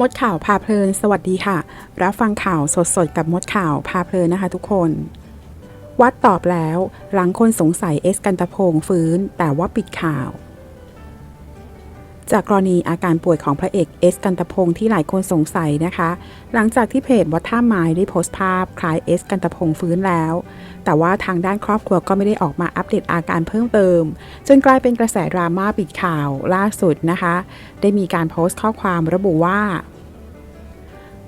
มดข่าวพาเพลิน สวัสดีค่ะ รับฟังข่าวสดๆ กับมดข่าวพาเพลินนะคะทุกคน วัดตอบแล้ว หลังคนสงสัยเอสกันตะพงฟื้น แต่ว่าปิดข่าว จากกรณีอาการป่วยของพระเอกเอสกันตพงษ์ที่หลายคนสงสัยนะคะ หลังจากที่เพจวัดท่าไม้ได้โพสต์ภาพคล้ายเอสกันตพงษ์ฟื้นแล้ว แต่ว่าทางด้านครอบครัวก็ไม่ได้ออกมาอัปเดตอาการเพิ่มเติม จนกลายเป็นกระแสดราม่าปิดข่าวล่าสุดนะคะ ได้มีการโพสต์ข้อความระบุว่า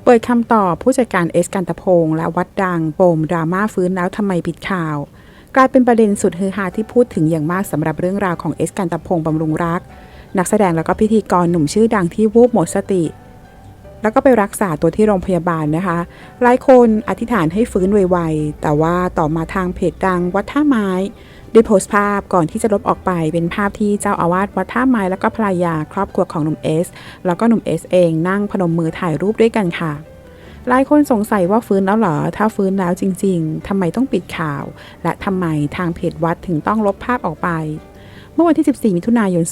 เปิดคำตอบผู้จัดการเอสกันตพงษ์และวัดดังโปมดราม่าฟื้นแล้วทำไมปิดข่าวกลายเป็นประเด็นสุดฮือฮาที่พูดถึงอย่างมากสำหรับเรื่องราวของเอสกันตพงษ์บำรุงรัก นักแสดงแล้วก็พิธีกรหนุ่มชื่อดังที่วูบหมดสติ แล้วก็ไปรักษาตัวที่โรงพยาบาลนะคะ หลายคนอธิษฐานให้ฟื้นไวๆ แต่ว่าต่อมาทางเพจดังวัดท่าไม้ได้โพสต์ภาพก่อนที่จะลบออกไปเป็นภาพที่เจ้าอาวาสวัดท่าไม้แล้วก็ภรรยาครอบครัวของหนุ่มเอส แล้วก็หนุ่มเอสเองนั่งพนมมือถ่ายรูปด้วยกันค่ะหลายคนสงสัยว่าฟื้นแล้วเหรอ ถ้าฟื้นแล้วจริง ๆ ทำไมต้องปิดข่าว และทำไมทางเพจวัดถึงต้องลบภาพออกไป เมื่อวันที่ 14 มิถุนายน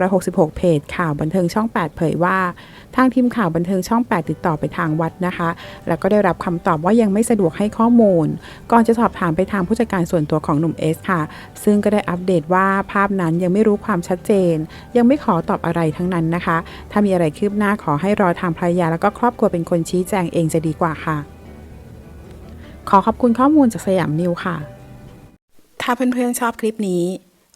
2566 เพจข่าวบันเทิงช่อง 8 เผยว่า ทางทีมข่าวบันเทิงช่อง 8 ติดต่อไปทางวัดนะคะ แล้วก็ได้รับคำตอบว่ายังไม่สะดวกให้ข้อมูล ก่อนจะสอบถามไปทางผู้จัดการส่วนตัวของหนุ่มเอสค่ะ ซึ่งก็ได้อัปเดตว่าภาพนั้นยังไม่รู้ความชัดเจน ยังไม่ขอตอบอะไรทั้งนั้นนะคะ ถ้ามีอะไรคืบหน้าขอให้รอทางภรรยา แล้วก็ครอบครัวเป็นคนชี้แจงเองจะดีกว่าค่ะ ขอขอบคุณข้อมูลจากสยามนิวค่ะ ถ้าเพื่อนๆชอบคลิปนี้